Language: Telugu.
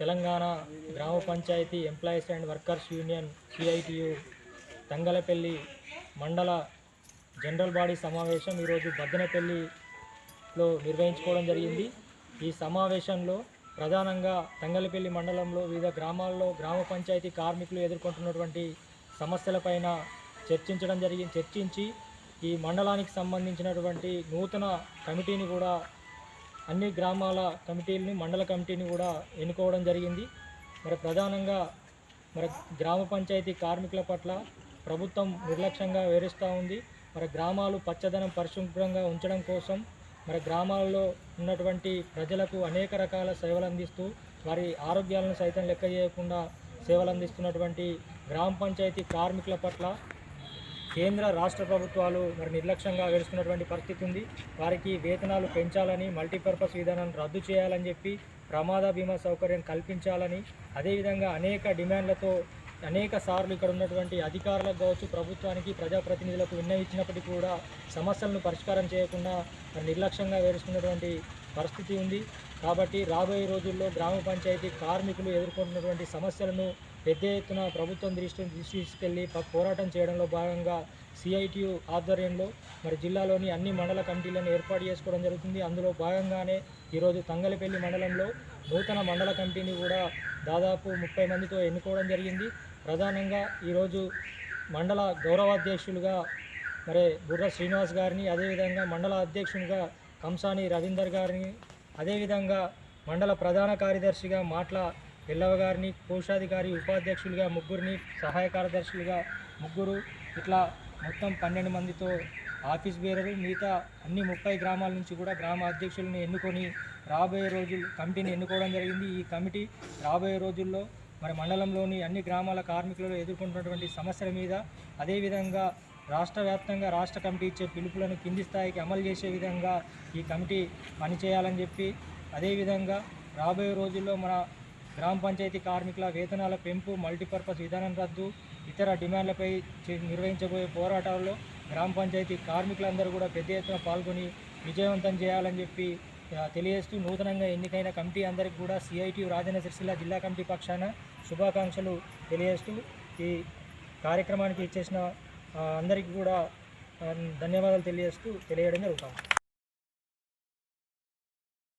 తెలంగాణ గ్రామ panchayat employees and workers union CITU Thangallapalli మండల జనరల్ బాడీ సమావేశం ఈరోజు బద్దనపల్లిలో నిర్వహించుకోవడం జరిగింది. ఈ సమావేశంలో ప్రధానంగా తంగలపల్లి మండలంలో వివిధ గ్రామాల్లో గ్రామ పంచాయతీ కార్మికులు ఎదుర్కొంటున్నటువంటి సమస్యలపైన చర్చించడం జరిగింది చర్చించి ఈ మండలానికి సంబంధించినటువంటి నూతన కమిటీని కూడా అన్ని గ్రామాల కమిటీలని మండల కమిటీని కూడా ఎన్నుకోవడం జరిగింది. మరి ప్రధానంగా మరి గ్రామ పంచాయతీ కార్మికుల పట్ల ప్రభుత్వం నిర్లక్ష్యంగా వివరిస్తూ ఉంది. మరి గ్రామాలు పచ్చదనం పరిశుభ్రంగా ఉంచడం కోసం మరి గ్రామాల్లో ఉన్నటువంటి ప్రజలకు అనేక రకాల సేవలు అందిస్తూ వారి ఆరోగ్యాలను సైతం లెక్క చేయకుండా సేవలు అందిస్తున్నటువంటి గ్రామ పంచాయతీ కార్మికుల పట్ల కేంద్ర రాష్ట్ర ప్రభుత్వాలు మరి నిర్లక్ష్యంగా వ్యవహరిస్తున్నటువంటి పరిస్థితి ఉంది. వారికి వేతనాలు పెంచాలని మల్టీపర్పస్ విధానాన్ని రద్దు చేయాలని చెప్పి ప్రమాద బీమా సౌకర్యం కల్పించాలని అదేవిధంగా అనేక డిమాండ్లతో అనేక సార్లు ఇక్కడ ఉన్నటువంటి అధికారులకు కావచ్చు ప్రభుత్వానికి ప్రజాప్రతినిధులకు విన్నవించినప్పటికీ కూడా సమస్యలను పరిష్కారం చేయకుండా నిర్లక్ష్యంగా వేరుస్తున్నటువంటి పరిస్థితి ఉంది. కాబట్టి రాబోయే రోజుల్లో గ్రామ పంచాయతీ కార్మికులు ఎదుర్కొంటున్నటువంటి సమస్యలను పెద్ద ఎత్తున ప్రభుత్వం దృష్టి దృష్టి తీసుకెళ్ళి పోరాటం చేయడంలో భాగంగా సిఐటియు ఆధ్వర్యంలో మరి జిల్లాలోని అన్ని మండల కమిటీలను ఏర్పాటు చేసుకోవడం జరుగుతుంది. అందులో భాగంగానే ఈరోజు తంగలపల్లి మండలంలో నూతన మండల కమిటీని కూడా దాదాపు ముప్పై మందితో ఎన్నుకోవడం జరిగింది. ప్రధానంగా ఈరోజు మండల గౌరవాధ్యక్షులుగా మరి బుర్ర శ్రీనివాస్ గారిని అదేవిధంగా మండల అధ్యక్షునిగా కంసాని రవీందర్ గారిని అదేవిధంగా మండల ప్రధాన కార్యదర్శిగా మాట్ల ఎల్లవ గారిని కోశాధికారి ఉపాధ్యక్షులుగా ముగ్గురిని సహాయ కార్యదర్శులుగా ముగ్గురు ఇట్లా మొత్తం పన్నెండు మందితో ఆఫీస్ బేరరు మిగతా అన్ని ముప్పై గ్రామాల నుంచి కూడా గ్రామ అధ్యక్షులను ఎన్నుకొని రాబోయే రోజులు కమిటీని ఎన్నుకోవడం జరిగింది. ఈ కమిటీ రాబోయే రోజుల్లో మరి మండలంలోని అన్ని గ్రామాల కార్మికులు ఎదుర్కొంటున్నటువంటి సమస్యల మీద అదేవిధంగా రాష్ట్ర వ్యాప్తంగా రాష్ట్ర కమిటీ ఇచ్చే పిలుపులను కింది స్థాయికి అమలు చేసే విధంగా ఈ కమిటీ పనిచేయాలని చెప్పి అదేవిధంగా రాబోయే రోజుల్లో మన గ్రామ పంచాయతీ కార్మికుల వేతనాల పెంపు మల్టీపర్పస్ విధానం రద్దు ఇతర డిమాండ్లపై చే- నిర్వహించబోయే పోరాటాల్లో గ్రామ పంచాయతీ కార్మికులందరూ కూడా పెద్ద ఎత్తున పాల్గొని విజయవంతం చేయాలని చెప్పి తెలియజేస్తూ నూతనంగా ఎన్నికైన కమిటీ అందరికీ కూడా సిఐటి రాజన్న సిరిసిల్ల జిల్లా కమిటీ పక్షాన శుభాకాంక్షలు తెలియజేస్తూ ఈ కార్యక్రమానికి ఇచ్చేసిన అందరికీ కూడా ధన్యవాదాలు తెలియజేస్తూ తెలియడం జరుగుతాం